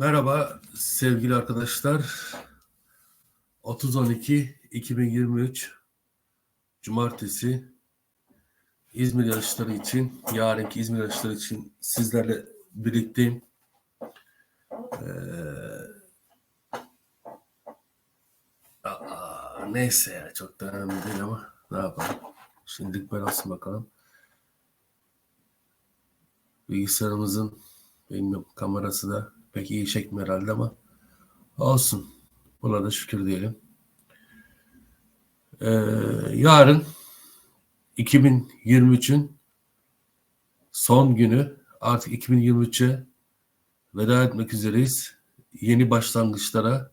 Merhaba sevgili arkadaşlar. 30-12-2023 Cumartesi İzmir yarışları için, yarınki İzmir yarışları için sizlerle birlikteyim. Ee, aa, neyse ya çok da önemli değil ama ne yapalım. Şimdilik ben olsun bakalım. Bilgisayarımızın bilmiyorum kamerası da pek iyi çekmiyor herhalde ama olsun. Buna da şükür diyelim. Ee, yarın 2023'ün son günü artık 2023'e veda etmek üzereyiz. Yeni başlangıçlara,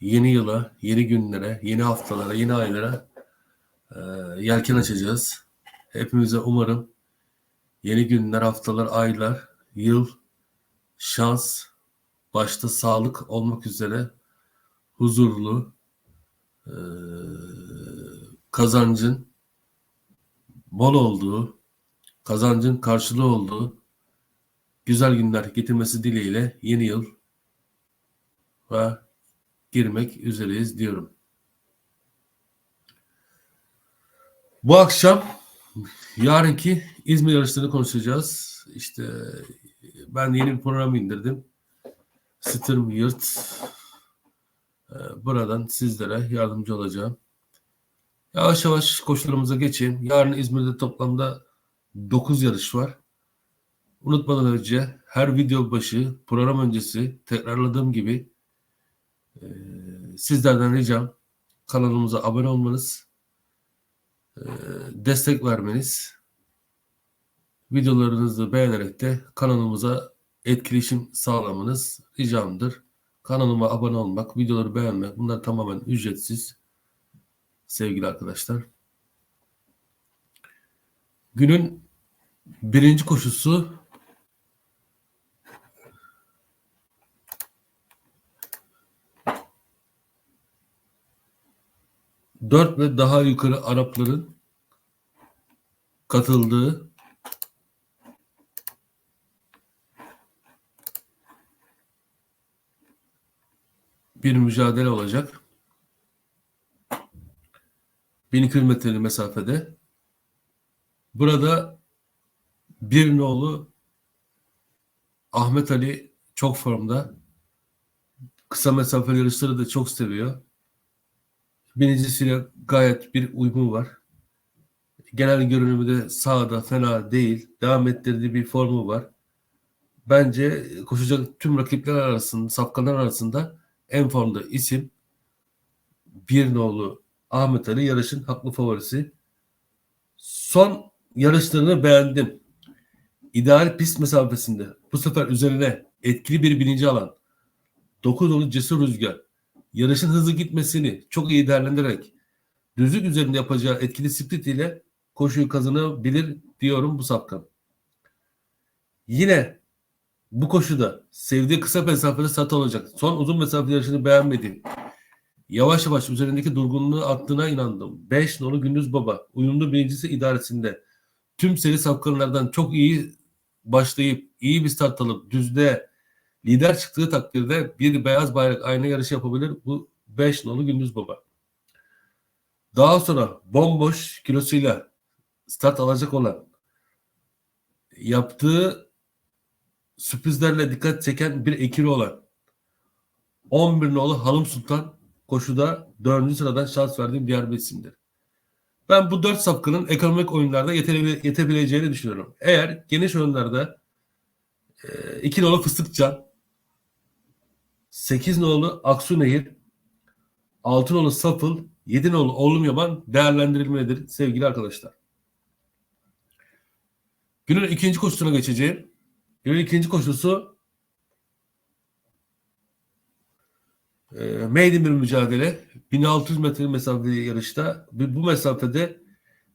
yeni yıla, yeni günlere, yeni haftalara, yeni aylara e, yelken açacağız. Hepimize umarım yeni günler, haftalar, aylar, yıl, şans, başta sağlık olmak üzere huzurlu, e, kazancın bol olduğu, kazancın karşılığı olduğu güzel günler getirmesi dileğiyle yeni yıl ve girmek üzereyiz diyorum. Bu akşam yarınki İzmir yarışlarını konuşacağız. İşte ben yeni bir program indirdim. Stırm Yırt. Ee, Buradan sizlere yardımcı olacağım. Yavaş yavaş koşularımıza geçeyim. Yarın İzmir'de toplamda 9 yarış var. Unutmadan önce her video başı, program öncesi tekrarladığım gibi e, sizlerden ricam kanalımıza abone olmanız, e, destek vermeniz, videolarınızı beğenerek de kanalımıza etkileşim sağlamanız ricamdır. Kanalıma abone olmak, videoları beğenmek bunlar tamamen ücretsiz sevgili arkadaşlar. Günün birinci koşusu dört ve daha yukarı Arapların katıldığı bir mücadele olacak. 1000 kilometrelik mesafede. Burada bir nolu Ahmet Ali çok formda. Kısa mesafeli yarışları da çok seviyor. Binicisiyle gayet bir uyumu var. Genel görünümü de sağda fena değil. Devam ettirdiği bir formu var. Bence koşacak tüm rakipler arasında, safkanlar arasında en formda isim bir nolu Ahmet Ali yarışın haklı favorisi. Son yarışlarını beğendim. İdeal pist mesafesinde bu sefer üzerine etkili bir bininci alan 9 nolu cesur rüzgar yarışın hızlı gitmesini çok iyi değerlendirerek düzlük üzerinde yapacağı etkili split ile koşuyu kazanabilir diyorum bu sapkan. Yine bu koşuda sevdiği kısa mesafede sat olacak. Son uzun mesafe yarışını beğenmediğim. Yavaş yavaş üzerindeki durgunluğu attığına inandım. 5 nolu Gündüz Baba uyumlu birincisi idaresinde tüm seri sapkanlardan çok iyi başlayıp iyi bir start alıp düzde lider çıktığı takdirde bir beyaz bayrak aynı yarışı yapabilir. Bu 5 nolu Gündüz Baba. Daha sonra bomboş kilosuyla start alacak olan yaptığı sürprizlerle dikkat çeken bir ekili olan 11 nolu Hanım Sultan koşuda 4. sıradan şans verdiğim diğer bir isimdir. Ben bu 4 safkanın ekonomik oyunlarda yetebile, yetebileceğini düşünüyorum. Eğer geniş oyunlarda 2 nolu Fıstıkcan, 8 nolu Aksu Nehir, 6 nolu Safıl, 7 nolu Oğlum Yaman değerlendirilmelidir sevgili arkadaşlar. Günün ikinci koşusuna geçeceğim. Günün ikinci koşusu e, maiden bir mücadele. 1600 metre mesafeli yarışta. Bu mesafede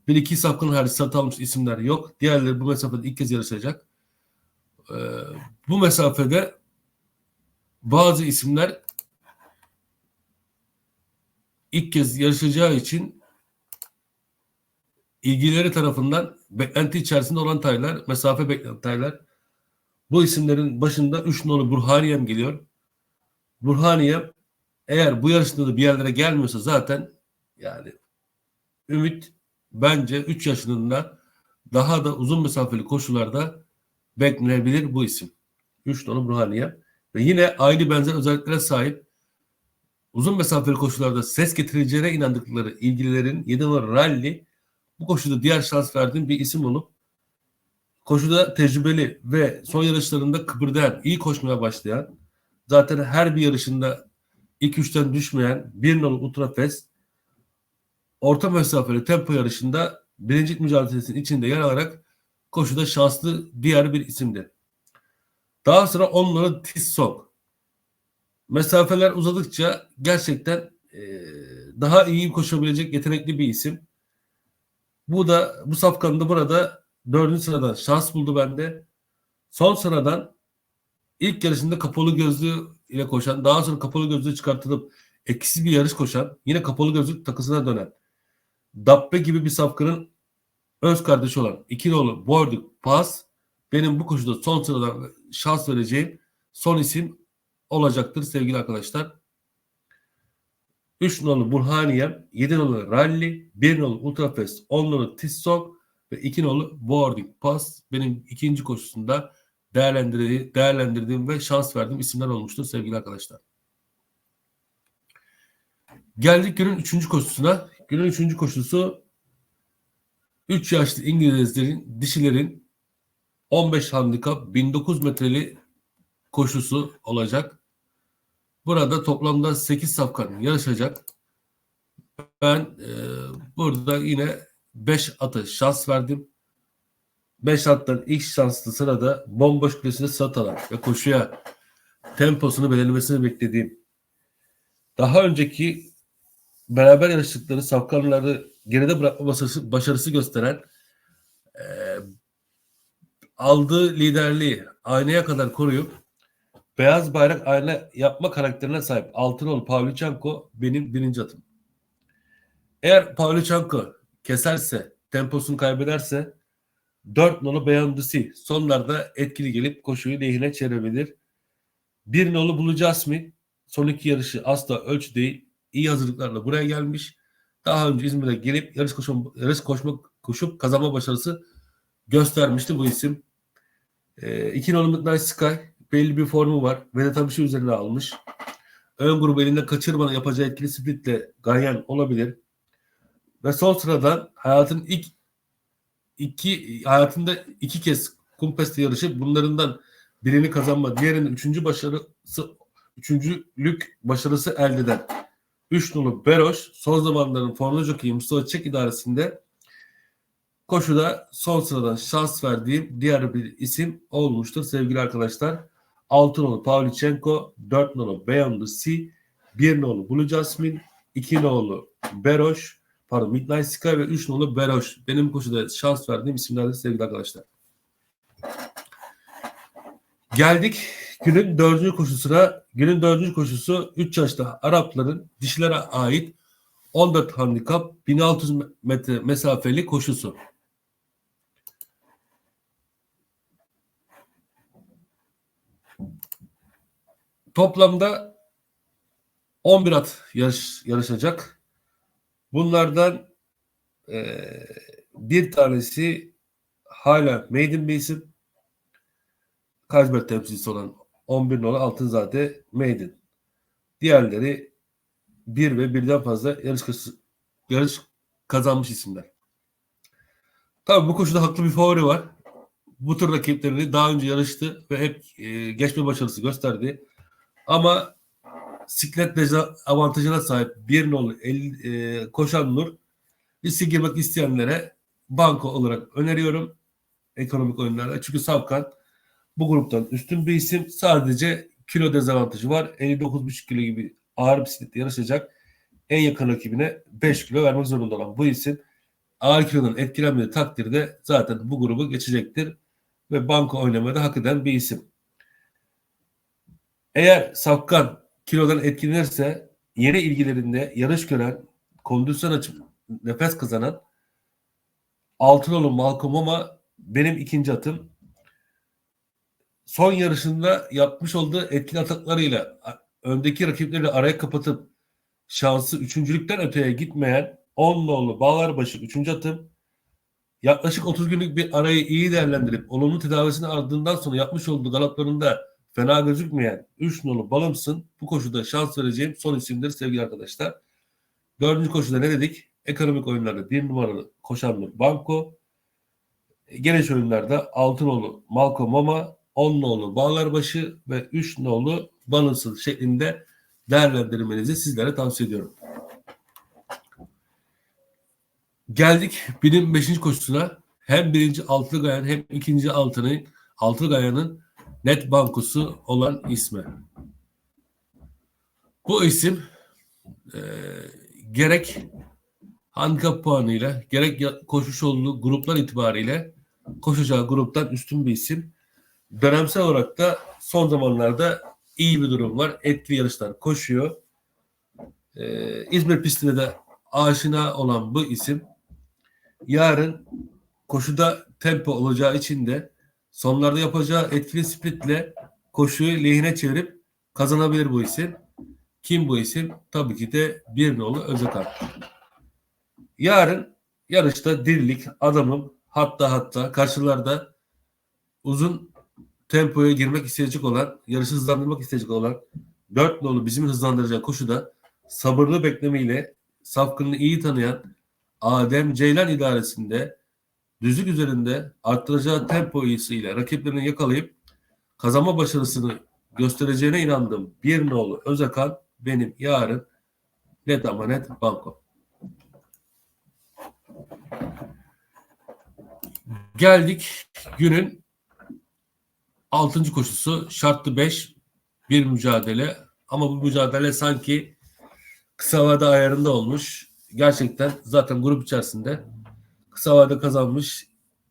bir iki safkanın hariç start almış isimler yok. Diğerleri bu mesafede ilk kez yarışacak. E, bu mesafede bazı isimler ilk kez yarışacağı için ilgileri tarafından beklenti içerisinde olan taylar, mesafe beklenti taylar Bu isimlerin başında 3 nolu Burhaniyem geliyor. Burhaniyem eğer bu yarışında da bir yerlere gelmiyorsa zaten yani Ümit bence 3 yaşında daha da uzun mesafeli koşularda beklenebilir bu isim. 3 nolu Burhaniyem. Ve yine aynı benzer özelliklere sahip uzun mesafeli koşularda ses getireceğine inandıkları ilgililerin 7 numara Rally bu koşuda diğer şans verdiğim bir isim olup koşuda tecrübeli ve son yarışlarında kıpırdayan, iyi koşmaya başlayan, zaten her bir yarışında ilk üçten düşmeyen bir nolu Ultrafest orta mesafeli tempo yarışında birincilik mücadelesinin içinde yer alarak koşuda şanslı diğer bir isimdi. Daha sonra onları Tissot. Mesafeler uzadıkça gerçekten e, daha iyi koşabilecek yetenekli bir isim. Bu da bu safkanında burada dördüncü sıradan şans buldu bende. Son sıradan ilk yarışında kapalı gözlüğü ile koşan, daha sonra kapalı gözlüğü çıkartılıp eksiz bir yarış koşan, yine kapalı gözlük takısına dönen Dabbe gibi bir safkanın öz kardeşi olan iki nolu Borduk Pas benim bu koşuda son sıradan şans vereceğim son isim olacaktır sevgili arkadaşlar. 3 nolu Burhaniyem, 7 nolu Rally, 1 nolu Ultrafest, 10 nolu Tissot ve 2 nolu Boarding Pass benim ikinci koşusunda değerlendirdiğim, değerlendirdiğim ve şans verdiğim isimler olmuştur sevgili arkadaşlar. Geldik günün üçüncü koşusuna. Günün üçüncü koşusu 3 yaşlı İngilizlerin, dişilerin 15 handikap 1900 metreli koşusu olacak. Burada toplamda 8 safkan yarışacak. Ben e, burada yine 5 atı şans verdim. 5 attan ilk şanslı sırada bomboş kulesine satalan ve koşuya temposunu belirlemesini beklediğim daha önceki beraber yarıştıkları safkanları geride bırakma başarısı, başarısı gösteren e, aldığı liderliği aynaya kadar koruyup beyaz bayrak ayna yapma karakterine sahip Altınoğlu Pavlyuchenko benim birinci atım. Eğer Pavlyuchenko keserse, temposunu kaybederse 4 nolu Beyondisi sonlarda etkili gelip koşuyu lehine çevirebilir. 1 nolu Blue Jasmine son iki yarışı asla ölçü değil. iyi hazırlıklarla buraya gelmiş. Daha önce İzmir'e gelip yarış koşma, yarış koşma koşup kazanma başarısı göstermişti bu isim. 2 e, nolu Midnight Sky belli bir formu var. Vedat Abiş'i üzerine almış. Ön grubu elinde kaçırmadan yapacağı etkili splitle Ganyan olabilir. Ve son sıradan hayatın ilk iki hayatında iki kez kumpeste yarışı bunlarından birini kazanma, diğerinin üçüncü başarısı üçüncülük başarısı elde eden 3 nolu Beroş son zamanların formda jockey Mustafa Çek idaresinde koşuda son sıradan şans verdiğim diğer bir isim olmuştur sevgili arkadaşlar. 6 nolu Pavlichenko, 4 nolu Beyond the Sea, 1 nolu Blue Jasmine, 2 nolu Beroş, pardon Midnight Sky ve 3 nolu Beroş. Benim koşuda şans verdiğim isimlerdir sevgili arkadaşlar. Geldik günün dördüncü koşusuna. Günün dördüncü koşusu 3 yaşta Arapların dişilere ait 14 handikap 1600 metre mesafeli koşusu. Toplamda 11 at yarış, yarışacak. Bunlardan e, bir tanesi hala maiden bir isim. Kajber temsilcisi olan 11 nolu Altınzade maiden. Diğerleri bir ve birden fazla yarış, yarış kazanmış isimler. Tabii bu koşuda haklı bir favori var. Bu tür rakiplerini daha önce yarıştı ve hep e, geçme başarısı gösterdi. Ama siklet avantajına sahip bir nolu el, e, koşan Nur riske girmek isteyenlere banko olarak öneriyorum ekonomik oyunlarda. Çünkü Savkan bu gruptan üstün bir isim. Sadece kilo dezavantajı var. 59,5 kilo gibi ağır bisiklette yarışacak. En yakın rakibine 5 kilo vermek zorunda olan bu isim ağır kilodan etkilenmediği takdirde zaten bu grubu geçecektir ve banko oynamada hak eden bir isim. Eğer Safkan kilodan etkilenirse yeni ilgilerinde yarış gören, kondisyon açıp nefes kazanan Altınoğlu Malcolm ama benim ikinci atım. son yarışında yapmış olduğu etkili ataklarıyla öndeki rakipleri araya kapatıp şansı üçüncülükten öteye gitmeyen 10 nolu Bağlarbaşı 3. atım yaklaşık 30 günlük bir arayı iyi değerlendirip olumlu tedavisini ardından sonra yapmış olduğu galaplarında fena gözükmeyen 3 nolu Balımsın bu koşuda şans vereceğim son isimdir sevgili arkadaşlar. Dördüncü koşuda ne dedik? Ekonomik oyunlarda bir numaralı koşanlı Banko. Geniş oyunlarda altı nolu Malko Mama, 10 nolu Bağlarbaşı ve 3 nolu Balımsın şeklinde değerlendirmenizi sizlere tavsiye ediyorum. Geldik binin 5. koşusuna. Hem birinci altılı gayan hem ikinci altının altılı gayanın net bankosu olan ismi. Bu isim e, gerek handikap puanıyla gerek koşuş olduğu gruplar itibariyle koşacağı gruptan üstün bir isim. Dönemsel olarak da son zamanlarda iyi bir durum var. Etkili yarışlar koşuyor. Ee, İzmir pistine de aşina olan bu isim yarın koşuda tempo olacağı için de sonlarda yapacağı etkili splitle koşuyu lehine çevirip kazanabilir bu isim. Kim bu isim? Tabii ki de bir nolu Özekan. Yarın yarışta dirilik adamım hatta hatta karşılarda uzun tempoya girmek isteyecek olan, yarışı hızlandırmak isteyecek olan dört nolu bizim hızlandıracağı koşuda sabırlı beklemeyle safkını iyi tanıyan Adem Ceylan idaresinde düzlük üzerinde arttıracağı tempo iyisiyle rakiplerini yakalayıp kazanma başarısını göstereceğine inandığım bir nolu Özakan benim yarın net ama net banko. Geldik günün altıncı koşusu şartlı 5 bir mücadele ama bu mücadele sanki kısa vade ayarında olmuş. Gerçekten zaten grup içerisinde kısa vade kazanmış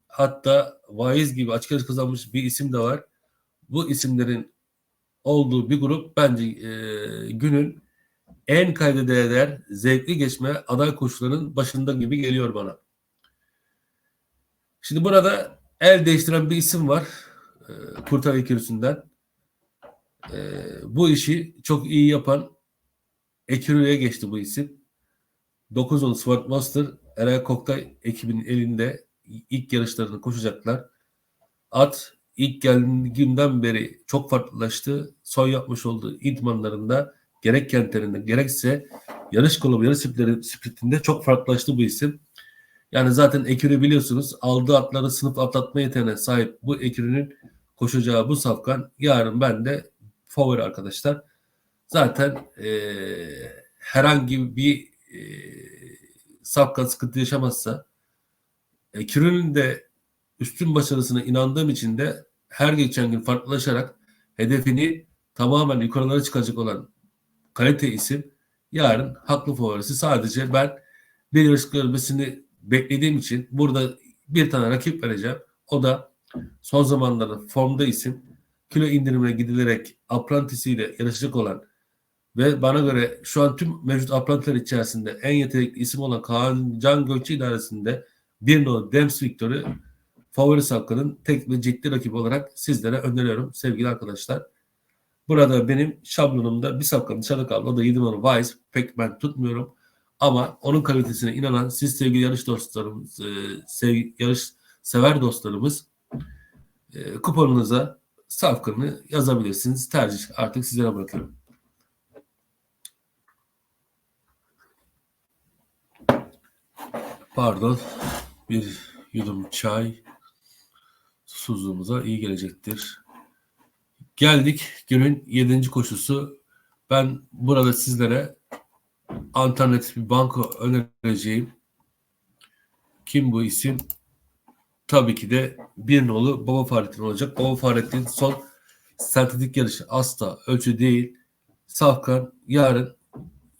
hatta vaiz gibi açık yarış kazanmış bir isim de var. Bu isimlerin olduğu bir grup bence e, günün en kayda değer, zevkli geçme aday koşularının başında gibi geliyor bana. Şimdi burada el değiştiren bir isim var. E, Kurtar ikilisinden. E, bu işi çok iyi yapan Ekürü'ye geçti bu isim. 9 yıl Swart Master Eray Koktay ekibinin elinde ilk yarışlarını koşacaklar. At ilk geldiği günden beri çok farklılaştı. Son yapmış olduğu idmanlarında gerek kentlerinde gerekse yarış kolu yarış sprintleri- sprintinde çok farklılaştı bu isim. Yani zaten Ekürü biliyorsunuz aldığı atları sınıf atlatma yeteneğine sahip bu Ekürü'nün koşacağı bu safkan yarın ben de favori arkadaşlar. Zaten eee, herhangi bir eee safkan sıkıntı yaşamazsa Ekürü'nün de üstün başarısına inandığım için de her geçen gün farklılaşarak hedefini tamamen yukarılara çıkacak olan kalite isim yarın haklı favorisi. Sadece ben bir yarış görmesini beklediğim için burada bir tane rakip vereceğim. O da son zamanlarda formda isim. Kilo indirimine gidilerek aprantisiyle yarışacak olan ve bana göre şu an tüm mevcut aprantiler içerisinde en yetenekli isim olan Kaan Can Gökçe idaresinde bir no Dems Victor'ı favori safkanın tek ve ciddi rakip olarak sizlere öneriyorum sevgili arkadaşlar. Burada benim şablonumda bir safkan dışarıda kaldı. O da 7 numara Wise. Pek ben tutmuyorum. Ama onun kalitesine inanan siz sevgili yarış dostlarımız, e, sev, yarış sever dostlarımız e, kuponunuza safkanı yazabilirsiniz. Tercih artık sizlere bırakıyorum. Pardon. Bir yudum çay susuzluğumuza iyi gelecektir. Geldik günün yedinci koşusu. Ben burada sizlere alternatif bir banko önereceğim. Kim bu isim? Tabii ki de bir nolu Baba Fahrettin olacak. Baba Fahrettin son sentetik yarışı asla ölçü değil. Safkan yarın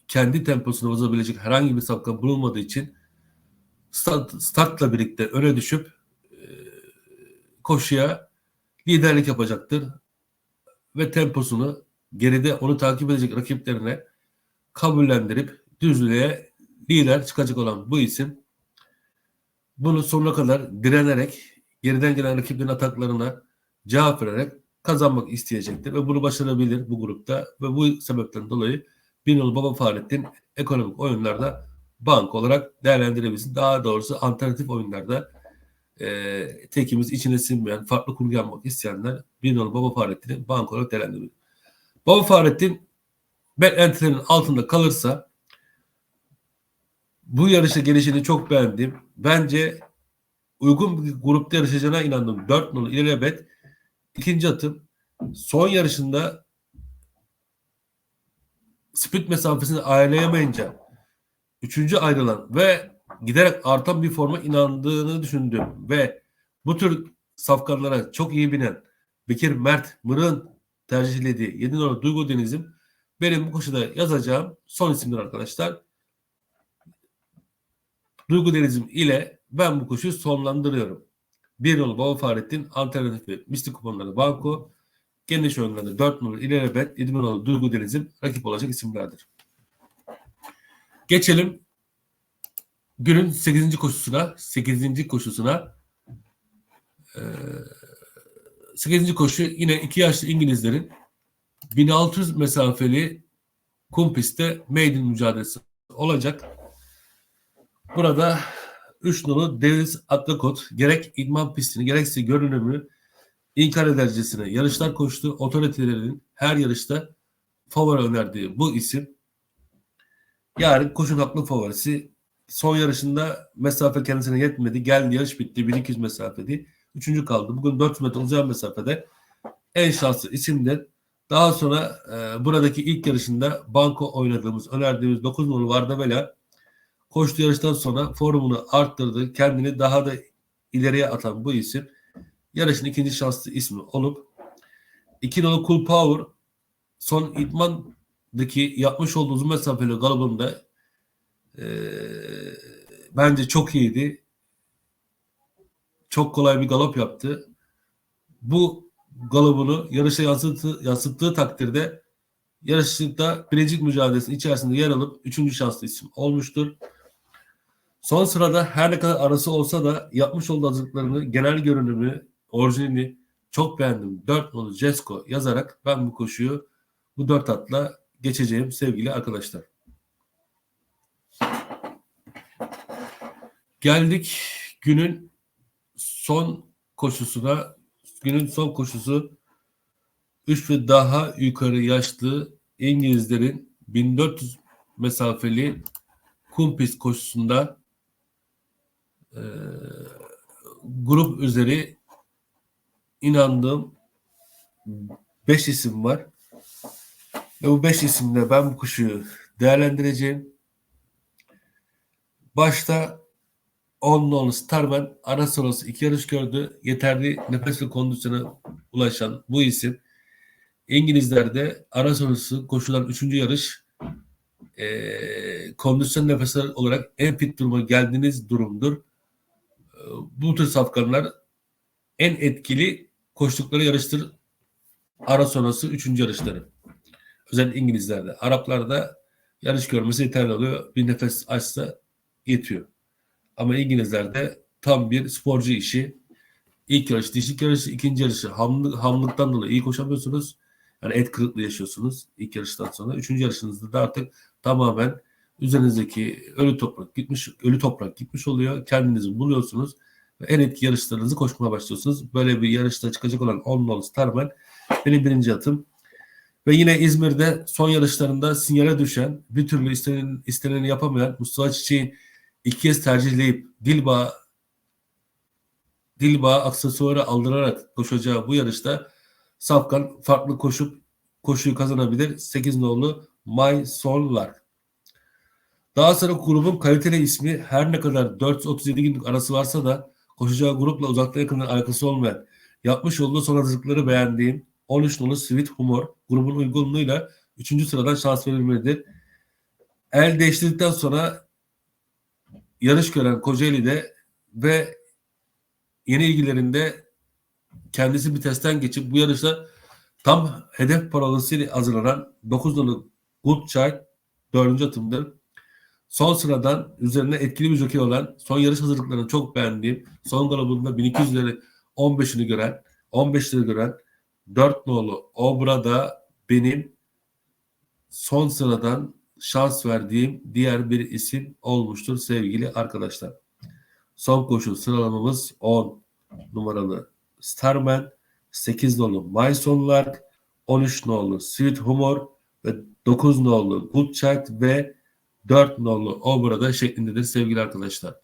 kendi temposunu bozabilecek herhangi bir safkan bulunmadığı için start, startla birlikte öne düşüp e, koşuya liderlik yapacaktır. Ve temposunu geride onu takip edecek rakiplerine kabullendirip düzlüğe lider çıkacak olan bu isim bunu sonuna kadar direnerek geriden gelen rakiplerin ataklarına cevap vererek kazanmak isteyecektir. Ve bunu başarabilir bu grupta. Ve bu sebepten dolayı Binol Baba Fahrettin ekonomik oyunlarda bank olarak değerlendirebilirsin. Daha doğrusu alternatif oyunlarda e, tekimiz içine sinmeyen, farklı kurgu yapmak isteyenler Binol Baba Fahrettin'i bank olarak değerlendirebilir. Baba Fahrettin beklentilerin altında kalırsa bu yarışa gelişini çok beğendim. Bence uygun bir grupta yarışacağına inandım. 4 nolu ilelebet ikinci atım son yarışında sprint mesafesini ayarlayamayınca üçüncü ayrılan ve giderek artan bir forma inandığını düşündüm ve bu tür safkanlara çok iyi binen Bekir Mert Mır'ın tercihlediği 7 numaralı Duygu Deniz'im benim bu koşuda yazacağım son isimdir arkadaşlar. Duygu Deniz'im ile ben bu koşuyu sonlandırıyorum. Bir yolu Baba Fahrettin, alternatifi Mistik Kuponları Banko, geniş oyunlarda 4 numaralı İlelebet, 7 numaralı Duygu Deniz'im rakip olacak isimlerdir. Geçelim günün 8. koşusuna, 8. koşusuna. Ee, 8. koşu yine iki yaşlı İngilizlerin 1600 mesafeli kum pistte maiden mücadelesi olacak. Burada 3 nolu Deniz Atlakot gerek idman pistini gerekse görünümü inkar edercesine yarışlar koştu. Otoritelerinin her yarışta favori önerdiği bu isim yarın koşun haklı favorisi. Son yarışında mesafe kendisine yetmedi. Geldi yarış bitti. 1200 mesafedi. Üçüncü kaldı. Bugün 400 metre olacağı mesafede en şanslı isimdir. Daha sonra e, buradaki ilk yarışında banko oynadığımız, önerdiğimiz 9 numaralı Vardavela koştu yarıştan sonra formunu arttırdı. Kendini daha da ileriye atan bu isim yarışın ikinci şanslı ismi olup 2 numaralı Cool Power son idmandaki yapmış olduğu uzun mesafeli galibinde e, bence çok iyiydi. Çok kolay bir galop yaptı. Bu galobunu yarışa yansıttı, yansıttığı takdirde yarışta bilecik mücadelesinin içerisinde yer alıp üçüncü şanslı isim olmuştur. Son sırada her ne kadar arası olsa da yapmış olduğu hazırlıklarını, genel görünümü, orijinalini çok beğendim. 4 nolu Jesko yazarak ben bu koşuyu bu dört atla geçeceğim sevgili arkadaşlar. Geldik günün son koşusuna. Günün son koşusu 3 ve daha yukarı yaşlı İngilizlerin 1400 mesafeli kum pist koşusunda e, grup üzeri inandığım 5 isim var. Ve bu 5 isimle ben bu kuşu değerlendireceğim. Başta 10 nolu Starman ara sonrası iki yarış gördü. Yeterli nefes ve kondisyona ulaşan bu isim İngilizlerde ara sonrası koşulan 3. yarış e, kondisyon nefesler olarak en fit duruma geldiğiniz durumdur. E, bu tür safkanlar en etkili koştukları yarıştır ara sonrası 3. yarışları. Özellikle İngilizlerde. Araplarda yarış görmesi yeterli oluyor. Bir nefes açsa yetiyor. Ama İngilizlerde tam bir sporcu işi. İlk yarış, dişlik yarışı, ikinci yarışı hamlı, hamlıktan dolayı iyi koşamıyorsunuz. Yani et kırıklığı yaşıyorsunuz ilk yarıştan sonra. Üçüncü yarışınızda da artık tamamen üzerinizdeki ölü toprak gitmiş, ölü toprak gitmiş oluyor. Kendinizi buluyorsunuz ve en etki yarışlarınızı koşmaya başlıyorsunuz. Böyle bir yarışta çıkacak olan 10 nolu Starman benim birinci atım. Ve yine İzmir'de son yarışlarında sinyale düşen, bir türlü istenen, isteneni yapamayan Mustafa Çiçek'in iki kez tercihleyip Dilba Dilba aksesuarı aldırarak koşacağı bu yarışta Safkan farklı koşup koşuyu kazanabilir. 8 nolu My Sonlar. Daha sonra grubun kaliteli ismi her ne kadar 437 günlük arası varsa da koşacağı grupla uzakta yakından alakası olmayan yapmış olduğu son hazırlıkları beğendiğim 13 nolu Sweet Humor grubun uygunluğuyla 3. sıradan şans verilmelidir. El değiştirdikten sonra yarış gören Kocaeli'de ve yeni ilgilerinde kendisi bir testten geçip bu yarışta tam hedef parolasıyla hazırlanan 9 nolu Good Child 4. atımdır. Son sıradan üzerine etkili bir jockey olan son yarış hazırlıklarını çok beğendiğim son galibinde 1200'leri 15'ini gören 15'leri gören 4 nolu Obra'da benim son sıradan şans verdiğim diğer bir isim olmuştur sevgili arkadaşlar. Son koşu sıralamamız 10 numaralı Starman, 8 nolu My Lark, 13 nolu Sweet Humor ve 9 nolu Good Child ve 4 nolu Obra'da şeklindedir sevgili arkadaşlar.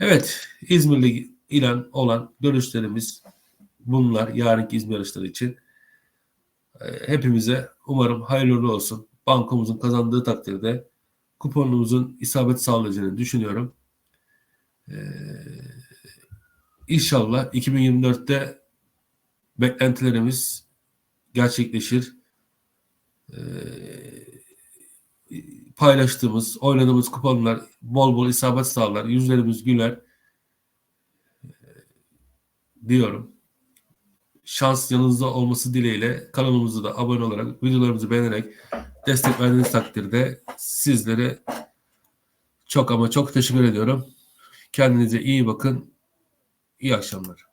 Evet İzmirli ilan olan görüşlerimiz bunlar yarınki İzmir yarışları için. Ee, Hepimize umarım hayırlı olsun. Bankomuzun kazandığı takdirde kuponumuzun isabet sağlayacağını düşünüyorum. Ee, İnşallah 2024'te beklentilerimiz gerçekleşir. Ee, paylaştığımız, oynadığımız kuponlar bol bol isabet sağlar, yüzlerimiz güler Ee, diyorum. Şans yanınızda olması dileğiyle kanalımıza da abone olarak, videolarımızı beğenerek destek verdiğiniz takdirde sizlere çok ama çok teşekkür ediyorum. Kendinize iyi bakın. İyi akşamlar.